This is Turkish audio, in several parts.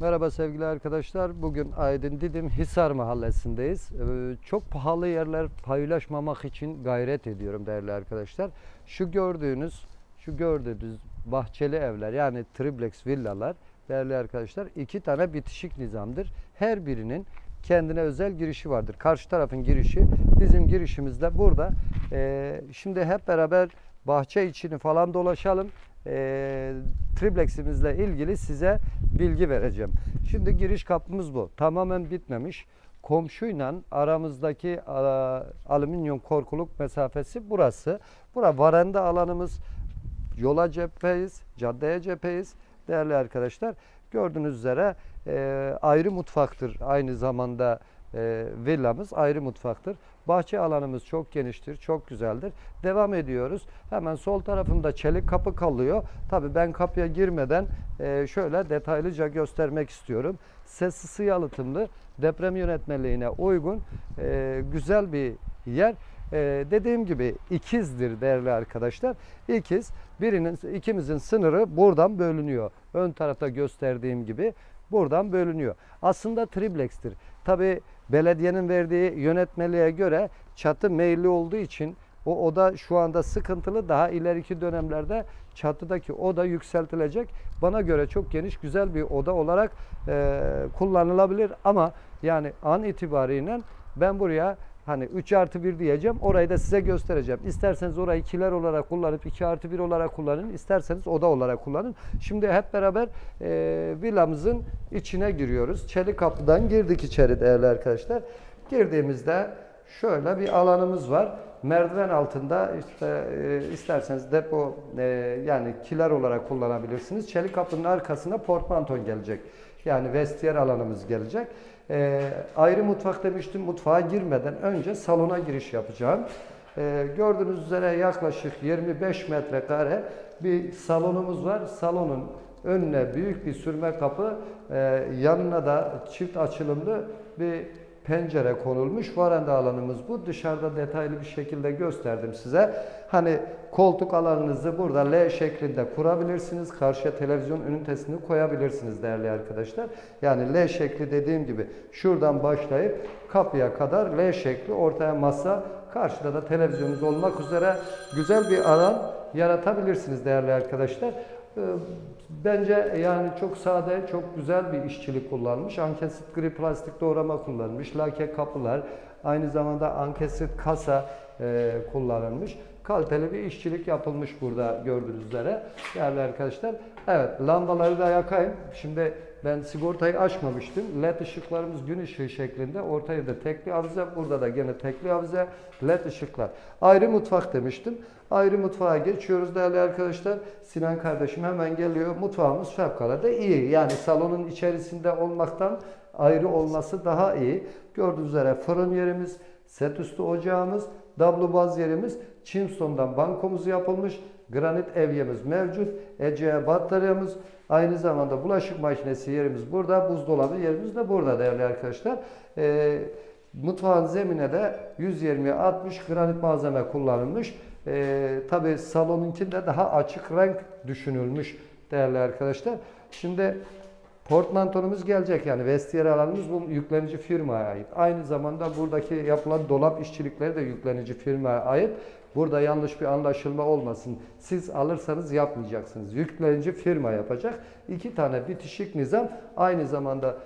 Merhaba sevgili arkadaşlar. Bugün Aydın Didim Hisar Mahallesi'ndeyiz. Ee, Çok pahalı yerler paylaşmamak için gayret ediyorum değerli arkadaşlar. Şu gördüğünüz, şu gördüğünüz bahçeli evler yani triplex villalar değerli arkadaşlar iki tane bitişik nizamdır. Her birinin kendine özel girişi vardır. Karşı tarafın girişi bizim girişimizde burada. Ee, şimdi hep beraber bahçe içini falan dolaşalım. Ee, tripleximizle ilgili size bilgi vereceğim. Şimdi giriş kapımız bu. Tamamen bitmemiş. Komşuyla aramızdaki alüminyum korkuluk mesafesi burası. Bura varanda alanımız. Yola cepheyiz, caddeye cepheyiz. Değerli arkadaşlar gördüğünüz üzere e, ayrı mutfaktır. Aynı zamanda e, villamız ayrı mutfaktır. Bahçe alanımız çok geniştir, çok güzeldir. Devam ediyoruz. Hemen sol tarafında çelik kapı kalıyor. Tabii ben kapıya girmeden e, şöyle detaylıca göstermek istiyorum. Sessiz yalıtımlı, deprem yönetmeliğine uygun e, güzel bir yer. E, dediğim gibi ikizdir değerli arkadaşlar. İkiz. Birinin ikimizin sınırı buradan bölünüyor. Ön tarafta gösterdiğim gibi buradan bölünüyor. Aslında triplex'tir. Tabi belediyenin verdiği yönetmeliğe göre çatı meyilli olduğu için o oda şu anda sıkıntılı. Daha ileriki dönemlerde çatıdaki oda yükseltilecek. Bana göre çok geniş, güzel bir oda olarak e, kullanılabilir. Ama yani an itibariyle ben buraya hani 3 artı 1 diyeceğim. Orayı da size göstereceğim. İsterseniz orayı kiler olarak kullanıp 2 artı 1 olarak kullanın. İsterseniz oda olarak kullanın. Şimdi hep beraber e, villamızın içine giriyoruz. Çelik kapıdan girdik içeri değerli arkadaşlar. Girdiğimizde şöyle bir alanımız var. Merdiven altında işte e, isterseniz depo e, yani kiler olarak kullanabilirsiniz. Çelik kapının arkasına portmanton gelecek. Yani vestiyer alanımız gelecek. E, ayrı mutfak demiştim. Mutfağa girmeden önce salona giriş yapacağım. E, gördüğünüz üzere yaklaşık 25 metrekare bir salonumuz var. Salonun önüne büyük bir sürme kapı, e, yanına da çift açılımlı bir pencere konulmuş. Varanda alanımız bu. Dışarıda detaylı bir şekilde gösterdim size. Hani koltuk alanınızı burada L şeklinde kurabilirsiniz. Karşıya televizyon ünitesini koyabilirsiniz değerli arkadaşlar. Yani L şekli dediğim gibi şuradan başlayıp kapıya kadar L şekli ortaya masa karşıda da televizyonunuz olmak üzere güzel bir alan yaratabilirsiniz değerli arkadaşlar. Bence yani çok sade, çok güzel bir işçilik kullanmış. Ankesit gri plastik doğrama kullanmış. Lake kapılar, aynı zamanda ankesit kasa e, kullanılmış. Kaliteli bir işçilik yapılmış burada gördüğünüz üzere. Değerli arkadaşlar. Evet, lambaları da yakayım. Şimdi ben sigortayı açmamıştım. LED ışıklarımız gün ışığı şeklinde. Ortaya da tekli avize, burada da gene tekli avize, LED ışıklar. Ayrı mutfak demiştim. Ayrı mutfağa geçiyoruz değerli arkadaşlar. Sinan kardeşim hemen geliyor. Mutfağımız fevkalade iyi. Yani salonun içerisinde olmaktan ayrı olması daha iyi. Gördüğünüz üzere fırın yerimiz, set üstü ocağımız, dablubaz yerimiz, Chimstone'dan bankomuz yapılmış, granit evyemiz mevcut, Ecea bataryamız, aynı zamanda bulaşık makinesi yerimiz burada, buzdolabı yerimiz de burada değerli arkadaşlar. Ee, mutfağın zemine de 120 60 granit malzeme kullanılmış. Ee, Tabi salonunkinde daha açık renk düşünülmüş değerli arkadaşlar. Şimdi Portmantonumuz gelecek yani vestiyer alanımız bu yüklenici firmaya ait. Aynı zamanda buradaki yapılan dolap işçilikleri de yüklenici firmaya ait. Burada yanlış bir anlaşılma olmasın. Siz alırsanız yapmayacaksınız. Yüklenici firma yapacak. İki tane bitişik nizam aynı zamanda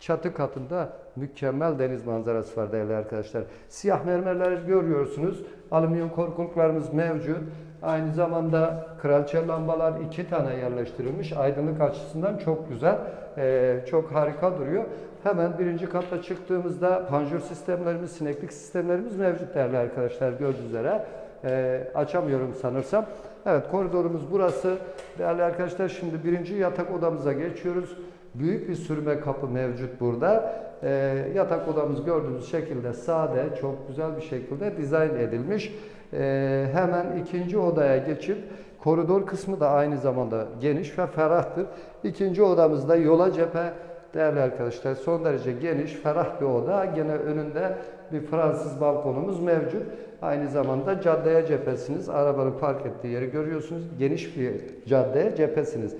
çatı katında mükemmel deniz manzarası var değerli arkadaşlar. Siyah mermerleri görüyorsunuz. Alüminyum korkuluklarımız mevcut. Aynı zamanda kraliçe lambalar iki tane yerleştirilmiş. Aydınlık açısından çok güzel. Ee, çok harika duruyor. Hemen birinci kata çıktığımızda panjur sistemlerimiz, sineklik sistemlerimiz mevcut değerli arkadaşlar gördüğünüz üzere. Ee, açamıyorum sanırsam. Evet koridorumuz burası. Değerli arkadaşlar şimdi birinci yatak odamıza geçiyoruz. Büyük bir sürme kapı mevcut burada. Ee, yatak odamız gördüğünüz şekilde sade, çok güzel bir şekilde dizayn edilmiş. Ee, hemen ikinci odaya geçip koridor kısmı da aynı zamanda geniş ve ferahtır. İkinci odamızda yola cephe değerli arkadaşlar son derece geniş, ferah bir oda. Gene önünde bir Fransız balkonumuz mevcut. Aynı zamanda caddeye cephesiniz. Arabanın park ettiği yeri görüyorsunuz. Geniş bir caddeye cephesiniz.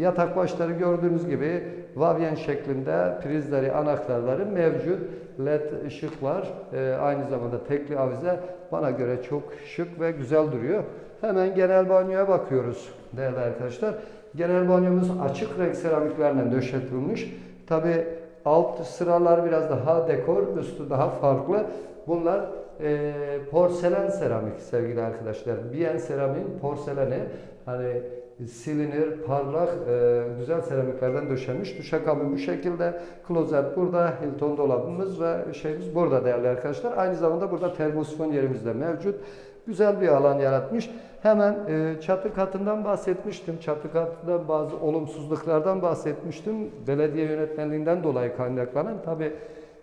Yatak başları gördüğünüz gibi vavyen şeklinde prizleri, anahtarları mevcut. LED ışık var. Ee, aynı zamanda tekli avize bana göre çok şık ve güzel duruyor. Hemen genel banyoya bakıyoruz değerli arkadaşlar. Genel banyomuz açık renk seramiklerle döşetilmiş. Tabi alt sıralar biraz daha dekor, üstü daha farklı. Bunlar e, porselen seramik sevgili arkadaşlar. Biyen seramiğin porseleni hani silinir, parlak, e, güzel seramiklerden döşenmiş. Duşakabin bu şekilde. Klozet burada, Hilton dolabımız ve şeyimiz burada değerli arkadaşlar. Aynı zamanda burada termosifon yerimiz de mevcut. Güzel bir alan yaratmış. Hemen e, çatı katından bahsetmiştim. Çatı katında bazı olumsuzluklardan bahsetmiştim. Belediye yönetmenliğinden dolayı kaynaklanan. Tabi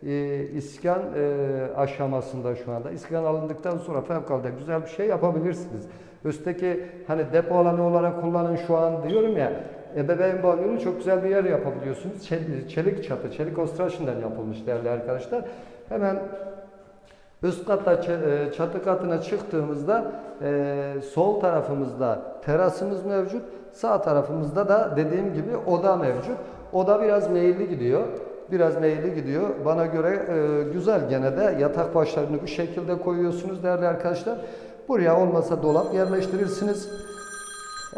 e, iskan e, aşamasında şu anda. İskan alındıktan sonra fevkalade güzel bir şey yapabilirsiniz. Üstteki hani depo alanı olarak kullanın şu an diyorum ya. Ebeveyn banyonu çok güzel bir yer yapabiliyorsunuz. Çelik, çatı, çelik construction'dan yapılmış değerli arkadaşlar. Hemen Üst katta ç- e, çatı katına çıktığımızda e, sol tarafımızda terasımız mevcut. Sağ tarafımızda da dediğim gibi oda mevcut. Oda biraz meyilli gidiyor. Biraz meyilli gidiyor. Bana göre e, güzel gene de yatak başlarını bu şekilde koyuyorsunuz değerli arkadaşlar. Buraya olmasa dolap yerleştirirsiniz.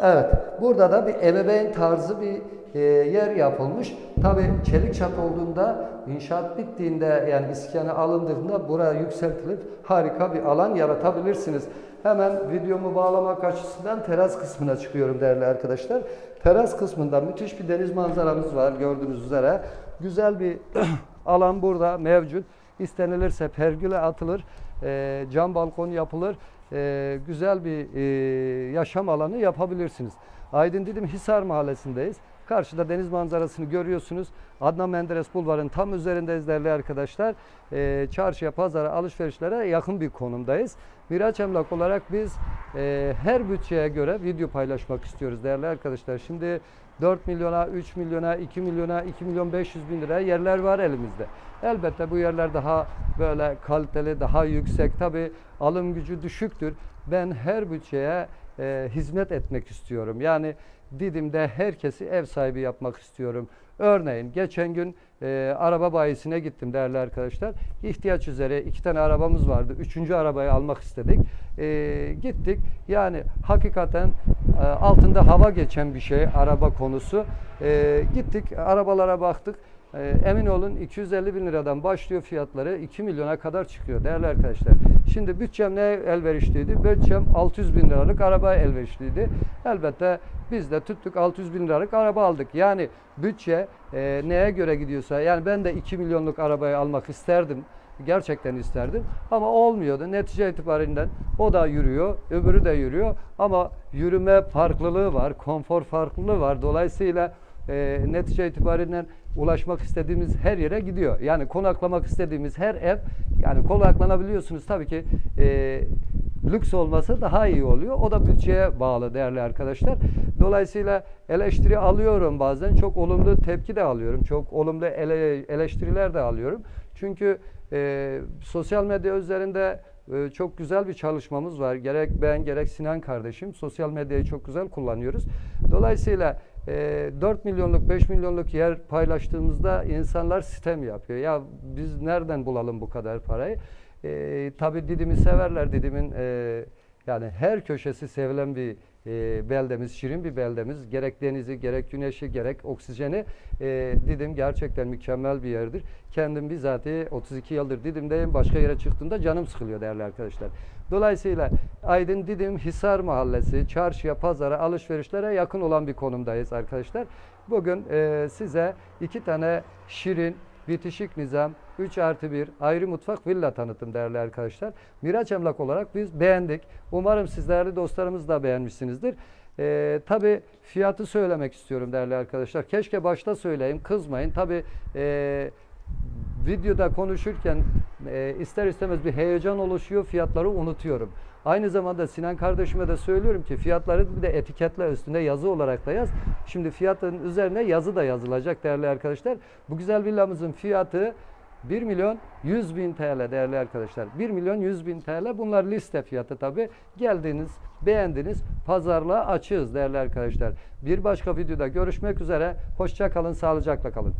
Evet, burada da bir ebeveyn tarzı bir e, yer yapılmış. Tabi çelik çat olduğunda, inşaat bittiğinde yani iskene alındığında buraya yükseltilip harika bir alan yaratabilirsiniz. Hemen videomu bağlamak açısından teras kısmına çıkıyorum değerli arkadaşlar. Teras kısmında müthiş bir deniz manzaramız var gördüğünüz üzere. Güzel bir alan burada mevcut. İstenilirse pergüle atılır, e, cam balkon yapılır e, güzel bir e, yaşam alanı yapabilirsiniz. Aydın Didim Hisar Mahallesi'ndeyiz. Karşıda deniz manzarasını görüyorsunuz. Adnan Menderes Bulvarı'nın tam üzerindeyiz değerli arkadaşlar. E, çarşıya, pazara, alışverişlere yakın bir konumdayız. Miraç Emlak olarak biz e, her bütçeye göre video paylaşmak istiyoruz değerli arkadaşlar. Şimdi 4 milyona, 3 milyona, 2 milyona, 2 milyon 500 bin liraya yerler var elimizde. Elbette bu yerler daha böyle kaliteli, daha yüksek. Tabi alım gücü düşüktür. Ben her bütçeye e, hizmet etmek istiyorum. Yani Didim'de herkesi ev sahibi yapmak istiyorum. Örneğin geçen gün e, araba bayisine gittim değerli arkadaşlar. İhtiyaç üzere iki tane arabamız vardı. Üçüncü arabayı almak istedik. E, gittik. Yani hakikaten e, altında hava geçen bir şey araba konusu. E, gittik arabalara baktık. E, emin olun 250 bin liradan başlıyor fiyatları 2 milyona kadar çıkıyor değerli arkadaşlar. Şimdi bütçem ne elverişliydi? Bütçem 600 bin liralık araba elverişliydi. Elbette biz de tuttuk 600 bin liralık araba aldık. Yani bütçe e, neye göre gidiyorsa yani ben de 2 milyonluk arabayı almak isterdim. Gerçekten isterdim ama olmuyordu. Netice itibariyle o da yürüyor, öbürü de yürüyor ama yürüme farklılığı var, konfor farklılığı var. Dolayısıyla e, netice itibariyle ulaşmak istediğimiz her yere gidiyor. Yani konaklamak istediğimiz her ev yani konaklanabiliyorsunuz tabii ki e, lüks olması daha iyi oluyor. O da bütçeye bağlı değerli arkadaşlar. Dolayısıyla eleştiri alıyorum bazen. Çok olumlu tepki de alıyorum. Çok olumlu ele, eleştiriler de alıyorum. Çünkü e, sosyal medya üzerinde e, çok güzel bir çalışmamız var. Gerek ben gerek Sinan kardeşim sosyal medyayı çok güzel kullanıyoruz. Dolayısıyla e, 4 milyonluk 5 milyonluk yer paylaştığımızda insanlar sistem yapıyor. Ya biz nereden bulalım bu kadar parayı? E, tabii Didim'i severler. Didim'in e, yani her köşesi sevilen bir e, beldemiz, şirin bir beldemiz. Gerek denizi, gerek güneşi, gerek oksijeni e, Didim gerçekten mükemmel bir yerdir. Kendim bizatihi 32 yıldır Didim'deyim. Başka yere çıktığımda canım sıkılıyor değerli arkadaşlar. Dolayısıyla Aydın Didim Hisar Mahallesi, çarşıya, pazara, alışverişlere yakın olan bir konumdayız arkadaşlar. Bugün e, size iki tane şirin, bitişik nizam, 3 artı 1 ayrı mutfak villa tanıttım değerli arkadaşlar. Miraç Emlak olarak biz beğendik. Umarım siz değerli dostlarımız da beğenmişsinizdir. Ee, tabii fiyatı söylemek istiyorum değerli arkadaşlar. Keşke başta söyleyeyim kızmayın. Tabii e, videoda konuşurken e, ister istemez bir heyecan oluşuyor fiyatları unutuyorum. Aynı zamanda Sinan kardeşime de söylüyorum ki fiyatları bir de etiketle üstünde yazı olarak da yaz. Şimdi fiyatın üzerine yazı da yazılacak değerli arkadaşlar. Bu güzel villamızın fiyatı 1 milyon 100 bin TL değerli arkadaşlar. 1 milyon 100 bin TL bunlar liste fiyatı tabi. Geldiniz, beğendiniz, pazarlığa açığız değerli arkadaşlar. Bir başka videoda görüşmek üzere. Hoşça kalın, sağlıcakla kalın.